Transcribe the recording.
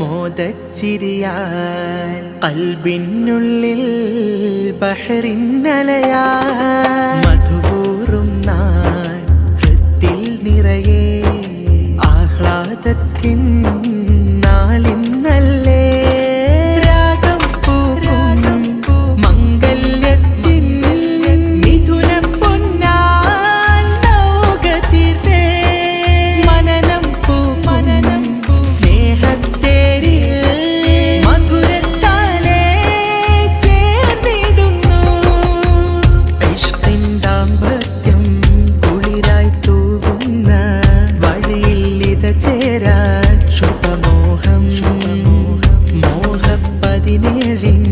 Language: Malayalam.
മോദച്ചിരിയാൽ കൽബിനുള്ളിൽ മധുപൂറും നാൾ നിറയെ ആഹ്ലാദത്തിൻ ശുഭമോഹം മോഹ പതിനേഴിൻ